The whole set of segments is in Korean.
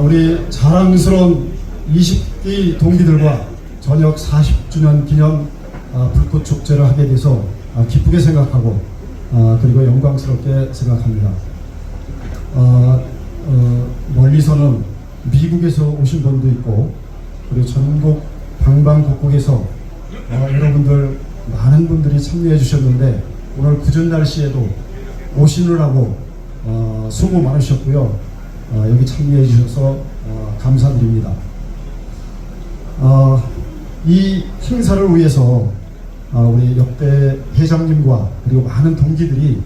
우리 자랑스러운 20기 동기들과 저녁 40주년 기념 아, 불꽃 축제를 하게 돼서 아, 기쁘게 생각하고 아, 그리고 영광스럽게 생각합니다. 어, 어, 멀리서는 미국에서 오신 분도 있고 그리고 전국 방방곡곡에서 어, 여러분들 많은 분들이 참여해 주셨는데 오늘 궂은 날씨에도 오시느라고 어, 수고 많으셨고요. 어, 여기 참여해 주셔서 어, 감사드립니다. 어, 이 행사를 위해서 어, 우리 역대 회장님과 그리고 많은 동기들이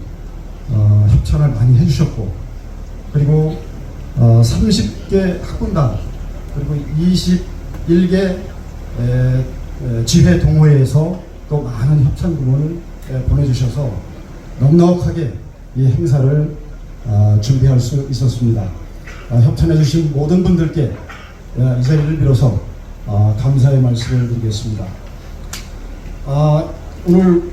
어, 협찬을 많이 해주셨고 그리고 어, 30개 학군단 그리고 21개 에, 에, 지회 동호회에서 또 많은 협찬 부문을 에, 보내주셔서 넉넉하게 이 행사를 아, 준비할 수 있었습니다. 아, 협찬해주신 모든 분들께 에, 이 자리를 빌어서 아, 감사의 말씀을 드리겠습니다. 아, 오늘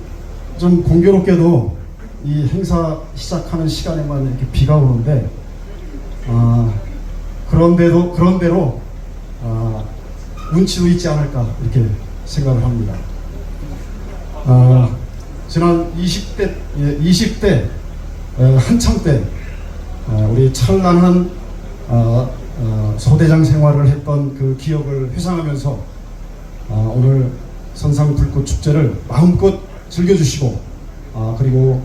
좀 공교롭게도 이 행사 시작하는 시간에만 이렇게 비가 오는데 아, 그런데도 그런대로 아, 운치도 있지 않을까 이렇게 생각을 합니다. 아, 지난 20대 예, 20대 어, 한창 때 어, 우리 찬란한 어, 어, 소대장 생활을 했던 그 기억을 회상하면서 어, 오늘 선상 불꽃 축제를 마음껏 즐겨주시고 아, 그리고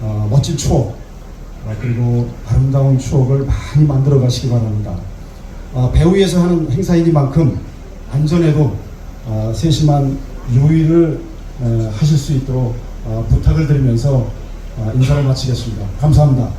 어, 멋진 추억 아, 그리고 아름다운 추억을 많이 만들어 가시기 바랍니다. 아, 배우에서 하는 행사이니만큼 안전에도 아, 세심한 유의를 에, 하실 수 있도록 아, 부탁을 드리면서 아, 인사를 마치겠습니다. 감사합니다.